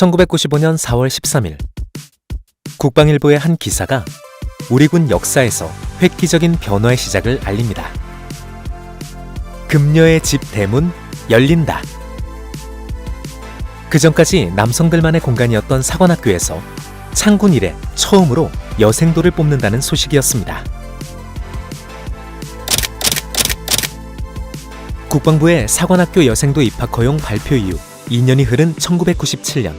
1995년 4월 13일 국방일보의 한 기사가 우리 군 역사에서 획기적인 변화의 시작을 알립니다. 금녀의 집 대문 열린다. 그 전까지 남성들만의 공간이었던 사관학교에서 창군 이래 처음으로 여생도를 뽑는다는 소식이었습니다. 국방부의 사관학교 여생도 입학 허용 발표 이후 2년이 흐른 1997년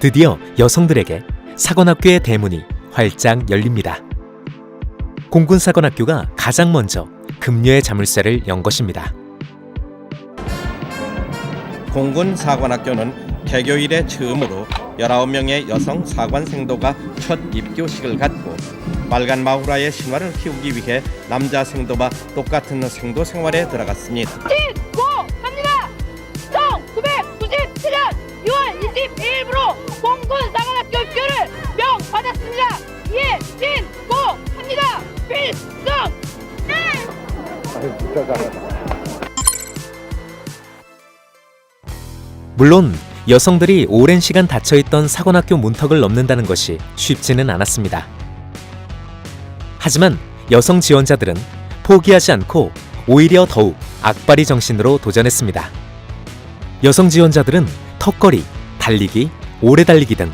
드디어 여성들에게 사관학교의 대문이 활짝 열립니다. 공군사관학교가 가장 먼저 금녀의 자물쇠를 연 것입니다. 공군 사관학교는 개교 이래 처음으로 19명의 여성 사관생도가 첫 입교식을 갖고 빨간 마후라의 신화를 키우기 위해 남자 생도와 똑같은 생도 생활에 들어갔습니다. 물론 여성들이 오랜 시간 닫혀있던 사관학교 문턱을 넘는다는 것이 쉽지는 않았습니다. 하지만 여성 지원자들은 포기하지 않고 오히려 더욱 악바리 정신으로 도전했습니다. 여성 지원자들은 턱걸이, 달리기, 오래 달리기 등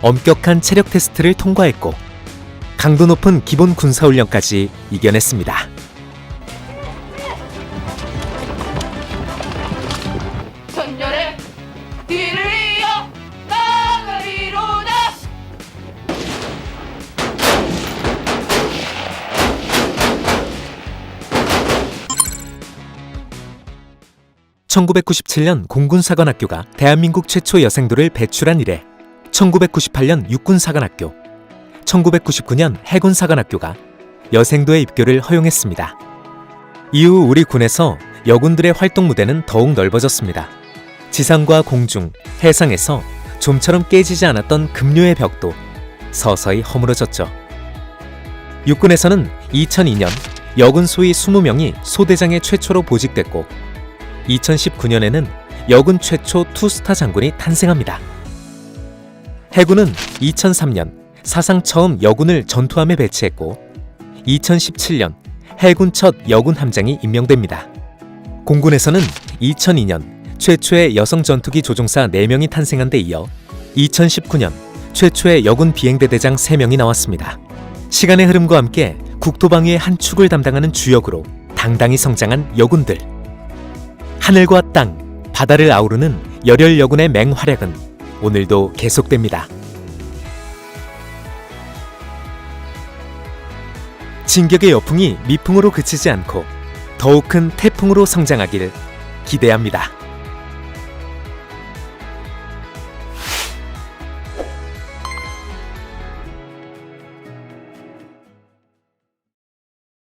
엄격한 체력 테스트를 통과했고 강도 높은 기본 군사훈련까지 이겨냈습니다. 1997년 공군사관학교가 대한민국 최초 여생도를 배출한 이래 1998년 육군사관학교, 1999년 해군사관학교가 여생도의 입교를 허용했습니다. 이후 우리 군에서 여군들의 활동 무대는 더욱 넓어졌습니다. 지상과 공중, 해상에서 좀처럼 깨지지 않았던 급료의 벽도 서서히 허물어졌죠. 육군에서는 2002년 여군 소위 20명이 소대장에 최초로 보직됐고 2019년에는 여군 최초 투스타 장군이 탄생합니다. 해군은 2003년 사상 처음 여군을 전투함에 배치했고 2017년 해군 첫 여군 함장이 임명됩니다. 공군에서는 2002년 최초의 여성 전투기 조종사 4명이 탄생한 데 이어 2019년 최초의 여군 비행대대장 3명이 나왔습니다. 시간의 흐름과 함께 국토방위의 한 축을 담당하는 주역으로 당당히 성장한 여군들. 하늘과 땅, 바다를 아우르는 열혈 여군의 맹활약은 오늘도 계속됩니다. 진격의 여풍이 미풍으로 그치지 않고 더욱 큰 태풍으로 성장하길 기대합니다.